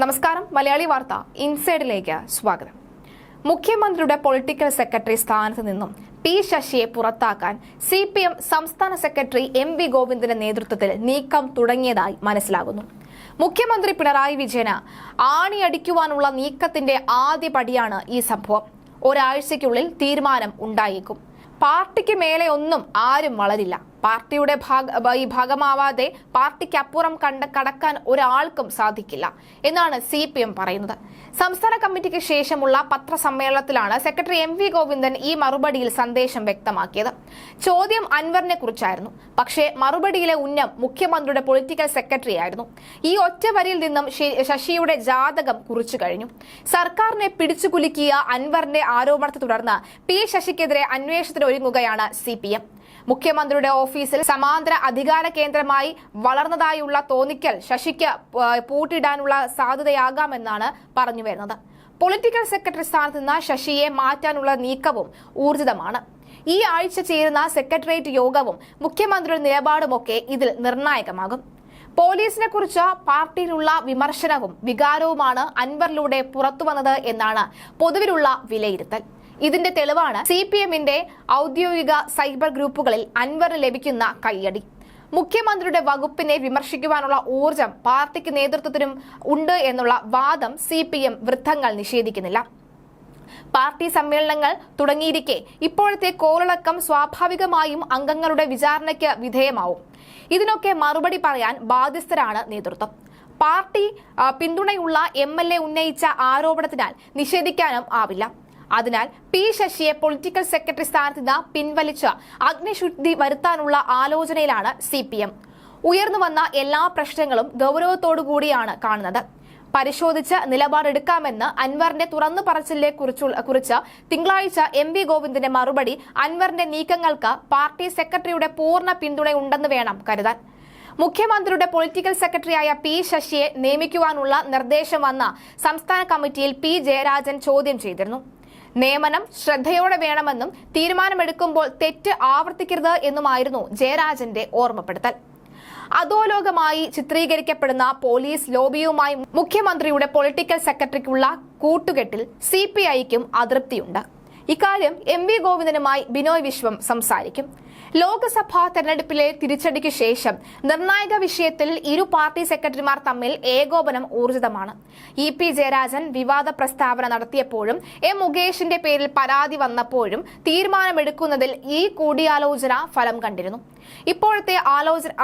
നമസ്കാരം. മലയാളി വാർത്ത ഇൻസൈഡിലേക്ക് സ്വാഗതം. മുഖ്യമന്ത്രിയുടെ പൊളിറ്റിക്കൽ സെക്രട്ടറി സ്ഥാനത്ത് നിന്നും പി ശശിയെ പുറത്താക്കാൻ സി പി എം സംസ്ഥാന സെക്രട്ടറി എം വി ഗോവിന്ദന്റെ നേതൃത്വത്തിൽ നീക്കം തുടങ്ങിയതായി മനസ്സിലാകുന്നു. മുഖ്യമന്ത്രി പിണറായി വിജയന് ആണിയടിക്കുവാനുള്ള നീക്കത്തിന്റെ ആദ്യ പടിയാണ് ഈ സംഭവം. ഒരാഴ്ചയ്ക്കുള്ളിൽ തീരുമാനം ഉണ്ടായേക്കും. പാർട്ടിക്ക് മേലെ ഒന്നും ആരും വളരില്ല. പാർട്ടിയുടെ ഭാഗ ഭാഗമാവാതെ പാർട്ടിക്കപ്പുറം കണ്ട കടക്കാൻ ഒരാൾക്കും സാധിക്കില്ല എന്നാണ് സി പി എം പറയുന്നത്. സംസ്ഥാന കമ്മിറ്റിക്ക് ശേഷമുള്ള പത്രസമ്മേളനത്തിലാണ് സെക്രട്ടറി എം വി ഗോവിന്ദൻ ഈ മറുപടിയിൽ സന്ദേശം വ്യക്തമാക്കിയത്. ചോദ്യം അൻവറിനെ കുറിച്ചായിരുന്നു. പക്ഷേ മറുപടിയിലെ ഉന്നം മുഖ്യമന്ത്രിയുടെ പൊളിറ്റിക്കൽ സെക്രട്ടറി ആയിരുന്നു ഈ ഒറ്റ വരിയിൽ നിന്നും ശശിയുടെ ജാതകം കുറിച്ചു കഴിഞ്ഞു. സർക്കാരിനെ പിടിച്ചുകുലുക്കിയ അൻവറിന്റെ ആരോപണത്തെ തുടർന്ന് പി ശശിക്കെതിരെ അന്വേഷണത്തിന് ഒരുങ്ങുകയാണ് സി പി എം. മുഖ്യമന്ത്രിയുടെ ഓഫീസിൽ സമാന്തര അധികാര കേന്ദ്രമായി വളർന്നതായുള്ള തോന്നിക്കൽ ശശിക്ക് പൂട്ടിടാനുള്ള സാധ്യതയാകാമെന്നാണ് പറഞ്ഞു വരുന്നത്. പൊളിറ്റിക്കൽ സെക്രട്ടറി സ്ഥാനത്ത് നിന്ന് ശശിയെ മാറ്റാനുള്ള നീക്കവും ഊർജിതമാണ്. ഈ ആഴ്ച ചേരുന്ന സെക്രട്ടേറിയറ്റ് യോഗവും മുഖ്യമന്ത്രിയുടെ നിലപാടുമൊക്കെ ഇതിൽ നിർണായകമാകും. പോലീസിനെ കുറിച്ച് പാർട്ടിയിലുള്ള വിമർശനവും വികാരവുമാണ് അൻവറിലൂടെ പുറത്തുവന്നത് എന്നാണ് പൊതുവിലുള്ള വിലയിരുത്തൽ. ഇതിന്റെ തെളിവാണ് സി പി എമ്മിന്റെ ഔദ്യോഗിക സൈബർ ഗ്രൂപ്പുകളിൽ അൻവറിന് ലഭിക്കുന്ന കയ്യടി. മുഖ്യമന്ത്രിയുടെ വകുപ്പിനെ വിമർശിക്കുവാനുള്ള ഊർജം പാർട്ടിക്ക് നേതൃത്വത്തിനും ഉണ്ട് എന്നുള്ള വാദം സി പി എം വൃദ്ധങ്ങൾ നിഷേധിക്കുന്നില്ല. പാർട്ടി സമ്മേളനങ്ങൾ തുടങ്ങിയിരിക്കെ ഇപ്പോഴത്തെ കോളിളക്കം സ്വാഭാവികമായും അംഗങ്ങളുടെ വിചാരണയ്ക്ക് വിധേയമാവും. ഇതിനൊക്കെ മറുപടി പറയാൻ ബാധ്യസ്ഥരാണ് നേതൃത്വം. പാർട്ടി പിന്തുണയുള്ള എം എൽ എ ഉന്നയിച്ച ആരോപണത്തിനാൽ നിഷേധിക്കാനും ആവില്ല. അതിനാൽ പി ശശിയെ പൊളിറ്റിക്കൽ സെക്രട്ടറി സ്ഥാനത്ത് നിന്ന് പിൻവലിച്ച് അഗ്നിശുദ്ധി വരുത്താനുള്ള ആലോചനയിലാണ് സി പി എം. ഉയർന്നു വന്ന എല്ലാ പ്രശ്നങ്ങളും ഗൗരവത്തോടുകൂടിയാണ് കാണുന്നത്. പരിശോധിച്ച് നിലപാടെടുക്കാമെന്ന് അൻവറിന്റെ തുറന്നു പറച്ചിലെ കുറിച്ച് തിങ്കളാഴ്ച എം വി ഗോവിന്ദന്റെ മറുപടി അൻവറിന്റെ നീക്കങ്ങൾക്ക് പാർട്ടി സെക്രട്ടറിയുടെ പൂർണ പിന്തുണയുണ്ടെന്ന് വേണം കരുതാൻ. മുഖ്യമന്ത്രിയുടെ പൊളിറ്റിക്കൽ സെക്രട്ടറിയായ പി ശശിയെ നിയമിക്കുവാനുള്ള നിർദ്ദേശം വന്ന സംസ്ഥാന കമ്മിറ്റിയിൽ പി ജയരാജൻ ചോദ്യം ചെയ്തിരുന്നു. നിയമനം ശ്രദ്ധയോടെ വേണമെന്നും തീരുമാനമെടുക്കുമ്പോൾ തെറ്റ് ആവർത്തിക്കരുത് എന്നുമായിരുന്നു ജയരാജന്റെ ഓർമ്മപ്പെടുത്തൽ. അധോലോകമായി ചിത്രീകരിക്കപ്പെടുന്ന പോലീസ് ലോബിയുമായി മുഖ്യമന്ത്രിയുടെ പൊളിറ്റിക്കൽ സെക്രട്ടറിക്കുള്ള കൂട്ടുകെട്ടിൽ സി പി ഐക്കും അതൃപ്തിയുണ്ട്. ഇക്കാര്യം എം വി ഗോവിന്ദനുമായി ബിനോയ് വിശ്വം സംസാരിക്കും. ലോക്സഭാ തെരഞ്ഞെടുപ്പിലെ തിരിച്ചടിക്ക് ശേഷം നിർണായക വിഷയത്തിൽ ഇരു പാർട്ടി സെക്രട്ടറിമാർ തമ്മിൽ ഏകോപനം ഊർജിതമാണ്. ഇ പി ജയരാജൻ വിവാദ പ്രസ്താവന നടത്തിയപ്പോഴും എം മുകേഷിന്റെ പേരിൽ പരാതി വന്നപ്പോഴും തീരുമാനമെടുക്കുന്നതിൽ ഈ കൂടിയാലോചന ഫലം കണ്ടിരുന്നു. ഇപ്പോഴത്തെ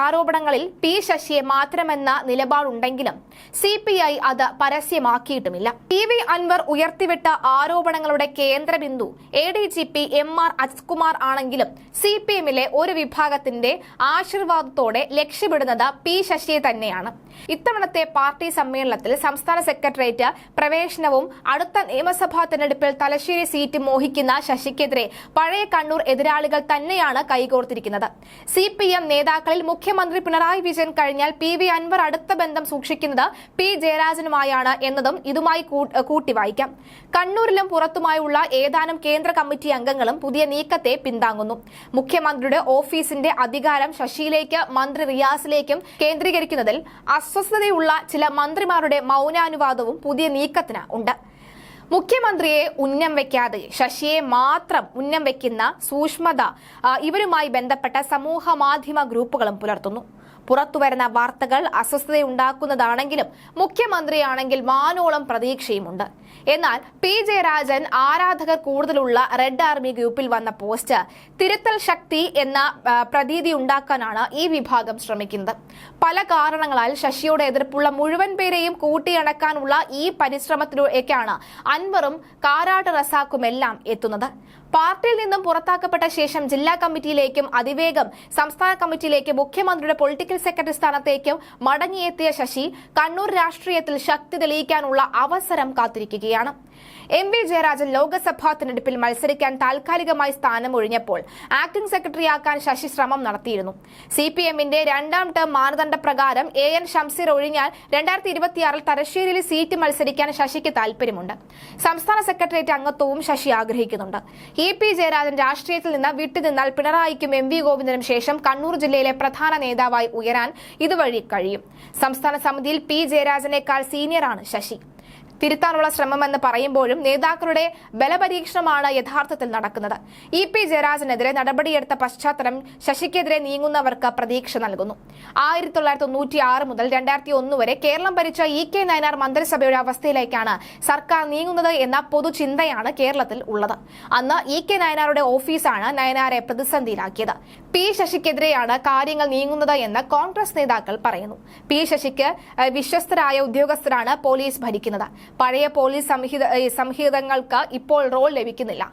ആരോപണങ്ങളിൽ പി ശശിയെ മാറ്റണമെന്ന നിലപാടുണ്ടെങ്കിലും സി പി ഐ അത് പരസ്യമാക്കിയിട്ടുമില്ല. പി വി അൻവർ ഉയർത്തിവിട്ട ആരോപണങ്ങളുടെ കേന്ദ്രബിന്ദു A D G P M R Ajkumar ആണെങ്കിലും സി പി എമ്മിലെ ഒരു വിഭാഗത്തിന്റെ ആശീർവാദത്തോടെ ലക്ഷ്യമിടുന്നത് പി ശശിയെ തന്നെയാണ്. ഇത്തവണത്തെ പാർട്ടി സമ്മേളനത്തിൽ സംസ്ഥാന സെക്രട്ടേറിയറ്റ് പ്രവേശനവും അടുത്ത നിയമസഭാ തെരഞ്ഞെടുപ്പിൽ തലശ്ശേരി സീറ്റ് മോഹിക്കുന്ന ശശിക്കെതിരെ പഴയ കണ്ണൂർ എതിരാളികൾ തന്നെയാണ് കൈകോർത്തിരിക്കുന്നത്. സി നേതാക്കളിൽ മുഖ്യമന്ത്രി പിണറായി വിജയൻ കഴിഞ്ഞാൽ പി അൻവർ അടുത്ത ബന്ധം സൂക്ഷിക്കുന്നത് പി ജയരാജനുമായാണ് എന്നതും ഇതുമായി കൂട്ടിവായിക്കാം കൂട്ടി വായിക്കാം. കണ്ണൂരിലും പുറത്തുമായുള്ള ഏതാനും കേന്ദ്ര കമ്മിറ്റി അംഗങ്ങളും പുതിയ നീക്കത്തെ പിന്താങ്ങുന്നു. മുഖ്യമന്ത്രിയുടെ ഓഫീസിന്റെ അധികാരം ശശിയിലേക്ക് മന്ത്രി റിയാസിലേക്കും കേന്ദ്രീകരിക്കുന്നതിൽ അസ്വസ്ഥതയുള്ള ചില മന്ത്രിമാരുടെ മൗനാനുവാദവും പുതിയ നീക്കത്തിന് ഉണ്ട്. മുഖ്യമന്ത്രിയെ ഉന്നം വെക്കാതെ ശശിയെ മാത്രം ഉന്നം വെക്കുന്ന സൂക്ഷ്മത ഇവരുമായി ബന്ധപ്പെട്ട സമൂഹ മാധ്യമ ഗ്രൂപ്പുകളും പുലർത്തുന്നു. പുറത്തുവരുന്ന വാർത്തകൾ അസ്വസ്ഥതയുണ്ടാക്കുന്നതാണെങ്കിലും മുഖ്യമന്ത്രിയാണെങ്കിൽ വാനോളം പ്രതീക്ഷയുമുണ്ട്. എന്നാൽ പി ജയരാജൻ ആരാധകർ കൂടുതലുള്ള റെഡ് ആർമി ഗ്രൂപ്പിൽ വന്ന പോസ്റ്റ് തിരുത്തൽ ശക്തി എന്ന പ്രതീതി ഉണ്ടാക്കാനാണ് ഈ വിഭാഗം ശ്രമിക്കുന്നത്. പല കാരണങ്ങളാൽ ശശിയോട് എതിർപ്പുള്ള മുഴുവൻ പേരെയും കൂട്ടിയടക്കാനുള്ള ഈ പരിശ്രമത്തിലേക്കാണ് അൻവറും കാരാട്ട് റസാക്കും എല്ലാം എത്തുന്നത്. പാർട്ടിയിൽ നിന്നും പുറത്താക്കപ്പെട്ട ശേഷം ജില്ലാ കമ്മിറ്റിയിലേക്കും അതിവേഗം സംസ്ഥാന കമ്മിറ്റിയിലേക്കും മുഖ്യമന്ത്രിയുടെ പൊളിറ്റിക്കൽ സെക്രട്ടറി സ്ഥാനത്തേക്കും മടങ്ങിയെത്തിയ ശശി കണ്ണൂർ രാഷ്ട്രീയത്തിൽ ശക്തി തെളിയിക്കാനുള്ള അവസരം കാത്തിരിക്കുകയാണ്. എം വി ജയരാജൻ ലോക്സഭാ തെരഞ്ഞെടുപ്പിൽ മത്സരിക്കാൻ താൽക്കാലികമായി സ്ഥാനമൊഴിഞ്ഞപ്പോൾ ആക്ടിംഗ് സെക്രട്ടറിയാക്കാൻ ശശി ശ്രമം നടത്തിയിരുന്നു. സി പി എമ്മിന്റെ രണ്ടാം ടേം മാനദണ്ഡ പ്രകാരം എ എൻ ഷംസീർ ഒഴിഞ്ഞാൽ രണ്ടായിരത്തി ഇരുപത്തിയാറിൽ തലശ്ശേരിയിൽ സീറ്റ് മത്സരിക്കാൻ ശശിക്ക് താൽപര്യമുണ്ട് സംസ്ഥാന സെക്രട്ടേറിയറ്റ് അംഗത്വവും ശശി ആഗ്രഹിക്കുന്നുണ്ട്. ഇ പി ജയരാജൻ രാഷ്ട്രീയത്തിൽ നിന്ന് വിട്ടുനിന്നാൽ പിണറായിക്കും എം വി ഗോവിന്ദനും ശേഷം കണ്ണൂർ ജില്ലയിലെ പ്രധാന നേതാവായി ഉയരാൻ ഇതുവഴി കഴിയും. സംസ്ഥാന സമിതിയിൽ പി ജയരാജനേക്കാൾ സീനിയറാണ് ശശി. തിരുത്താനുള്ള ശ്രമമെന്ന് പറയുമ്പോഴും നേതാക്കളുടെ ബലപരീക്ഷണമാണ് യഥാർത്ഥത്തിൽ നടക്കുന്നത്. ഇ പി ജയരാജനെതിരെ നടപടിയെടുത്ത പശ്ചാത്തലം ശശിക്കെതിരെ നീങ്ങുന്നവർക്ക് പ്രതീക്ഷ നൽകുന്നു. ആയിരത്തി തൊള്ളായിരത്തി തൊണ്ണൂറ്റി ആറ് മുതൽ രണ്ടായിരത്തി ഒന്ന് വരെ കേരളം ഭരിച്ച ഇ കെ നയനാർ മന്ത്രിസഭയുടെ അവസ്ഥയിലേക്കാണ് സർക്കാർ നീങ്ങുന്നത് എന്ന പൊതുചിന്തയാണ് കേരളത്തിൽ ഉള്ളത്. അന്ന് ഇ കെ നയനാറുടെ ഓഫീസാണ് നയനാരെ പ്രതിസന്ധിയിലാക്കിയത്. പി ശശിക്കെതിരെയാണ് കാര്യങ്ങൾ നീങ്ങുന്നത് എന്ന് കോൺഗ്രസ് നേതാക്കൾ പറയുന്നു. പി ശശിക്ക് വിശ്വസ്തരായ ഉദ്യോഗസ്ഥരാണ് പോലീസ് ഭരിക്കുന്നത്. പഴയ പോലീസ് സംഹിത സംഹിതങ്ങൾക്ക് ഇപ്പോൾ റോൾ ലഭിക്കുന്നില്ല.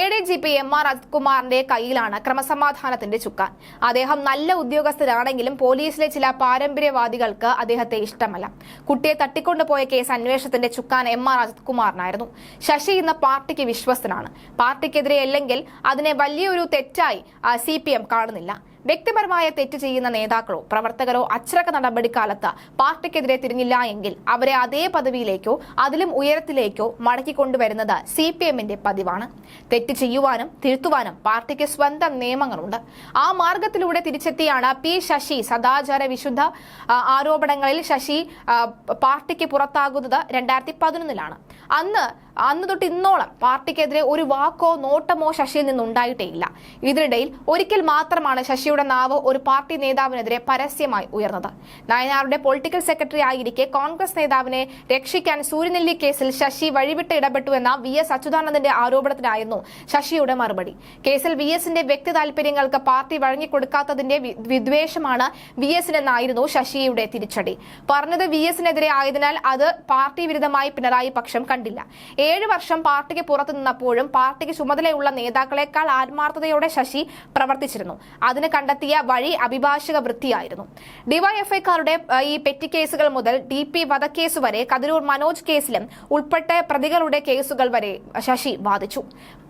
A D G P M R അജിത്കുമാറിന്റെ കയ്യിലാണ് ക്രമസമാധാനത്തിന്റെ ചുക്കാൻ. അദ്ദേഹം നല്ല ഉദ്യോഗസ്ഥരാണെങ്കിലും പോലീസിലെ ചില പാരമ്പര്യവാദികൾക്ക് അദ്ദേഹത്തെ ഇഷ്ടമല്ല. കുട്ടിയെ തട്ടിക്കൊണ്ടുപോയ കേസ് അന്വേഷണത്തിന്റെ ചുക്കാൻ എം ആർ അജിത്കുമാറിനായിരുന്നു. ശശി ഇന്ന് പാർട്ടിക്ക് വിശ്വസ്തനാണ്. പാർട്ടിക്കെതിരെ അല്ലെങ്കിൽ അതിനെ വലിയൊരു തെറ്റായി സി കാണുന്നില്ല. വ്യക്തിപരമായ തെറ്റ് ചെയ്യുന്ന നേതാക്കളോ പ്രവർത്തകരോ അച്ചടക്ക നടപടിക്കാലത്ത് പാർട്ടിക്കെതിരെ തിരിഞ്ഞില്ല എങ്കിൽ അവരെ അതേ പദവിയിലേക്കോ അതിലും ഉയരത്തിലേക്കോ മടക്കിക്കൊണ്ടുവരുന്നത് സി പി എമ്മിന്റെ പതിവാണ്. തെറ്റ് ചെയ്യുവാനും തിരുത്തുവാനും പാർട്ടിക്ക് സ്വന്തം നിയമങ്ങളുണ്ട്. ആ മാർഗത്തിലൂടെ തിരിച്ചെത്തിയാണ് പി ശശി സദാചാര വിശുദ്ധ ആരോപണങ്ങളിൽ ശശി പാർട്ടിക്ക് പുറത്താകുന്നത് രണ്ടായിരത്തി പതിനൊന്നിലാണ്. അന്ന് അന്ന് തൊട്ട് ഇന്നോളം പാർട്ടിക്കെതിരെ ഒരു വാക്കോ നോട്ടമോ ശശിയിൽ നിന്നുണ്ടായിട്ടേ ഇല്ല. ഇതിനിടയിൽ ഒരിക്കൽ മാത്രമാണ് ശശിയുടെ നാവ് ഒരു പാർട്ടി നേതാവിനെതിരെ പരസ്യമായി ഉയർന്നത്. നയനാറുടെ പൊളിറ്റിക്കൽ സെക്രട്ടറി ആയിരിക്കെ കോൺഗ്രസ് നേതാവിനെ രക്ഷിക്കാൻ സൂര്യനെല്ലി കേസിൽ ശശി വഴിവിട്ട് ഇടപെട്ടുവെന്ന വി എസ് അച്യുതാനന്ദന്റെ ആരോപണത്തിനായിരുന്നു ശശിയുടെ മറുപടി. കേസിൽ വി എസിന്റെ വ്യക്തി താൽപര്യങ്ങൾക്ക് പാർട്ടി വഴങ്ങിക്കൊടുക്കാത്തതിന്റെ വിദ്വേഷമാണ് വി എസിനെന്നായിരുന്നു ശശിയുടെ തിരിച്ചടി. പറഞ്ഞത് വി എസിനെതിരെ ആയതിനാൽ അത് പാർട്ടി വിരുദ്ധമായി പിണറായി പക്ഷം കണ്ടില്ല. ഏഴ് വർഷം പാർട്ടിക്ക് പുറത്തു നിന്നപ്പോഴും പാർട്ടിക്ക് ചുമതലയുള്ള നേതാക്കളെക്കാൾ ആത്മാർത്ഥതയോടെ ശശി പ്രവർത്തിച്ചിരുന്നു. അതിന് കണ്ടെത്തിയ വഴി അഭിഭാഷക വൃത്തിയായിരുന്നു. ഡിവൈഎഫ്ഐക്കാരുടെ ഈ പെറ്റി കേസുകൾ മുതൽ ഡി പി വധക്കേസ് വരെ കതിരൂർ മനോജ് കേസിലും ഉൾപ്പെട്ട പ്രതികളുടെ കേസുകൾ വരെ ശശി വാദിച്ചു.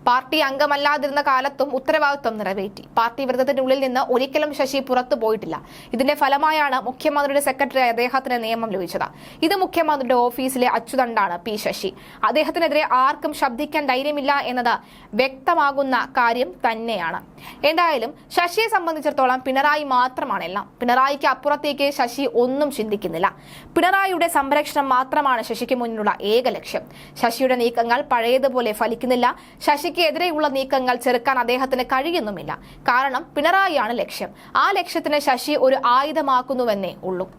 പാർട്ടി അംഗമല്ലാതിരുന്ന കാലത്തും ഉത്തരവാദിത്വം നിറവേറ്റി. പാർട്ടി വൃത്തത്തിനുള്ളിൽ നിന്ന് ഒരിക്കലും ശശി പുറത്തു പോയിട്ടില്ല. ഇതിന്റെ ഫലമായാണ് മുഖ്യമന്ത്രിയുടെ സെക്രട്ടറി അദ്ദേഹത്തിന് നിയമം ലഭിച്ചത്. ഇത് മുഖ്യമന്ത്രിയുടെ ഓഫീസിലെ അച്ചുതണ്ടാണ് പി ശശി. അദ്ദേഹത്തിനെതിരെ ആർക്കും ശബ്ദിക്കാൻ ധൈര്യമില്ല എന്നത് വ്യക്തമാകുന്ന കാര്യം തന്നെയാണ്. എന്തായാലും ശശിയെ സംബന്ധിച്ചിടത്തോളം പിണറായി മാത്രമാണ് എല്ലാം. പിണറായിക്ക് അപ്പുറത്തേക്ക് ശശി ഒന്നും ചിന്തിക്കുന്നില്ല. പിണറായിയുടെ സംരക്ഷണം മാത്രമാണ് ശശിക്ക് മുന്നിലുള്ള ഏക ലക്ഷ്യം. ശശിയുടെ നീക്കങ്ങൾ പഴയതുപോലെ ഫലിക്കുന്നില്ല. ശശിക്ക് എതിരെയുള്ള നീക്കങ്ങൾ ചെറുക്കാൻ അദ്ദേഹത്തിന് കഴിയുന്നുമില്ല. കാരണം പിണറായിയാണ് ലക്ഷ്യം. ആ ലക്ഷ്യത്തിന് ശശി ഒരു ആയുധമാക്കുന്നുവെന്നേ ഉള്ളൂ.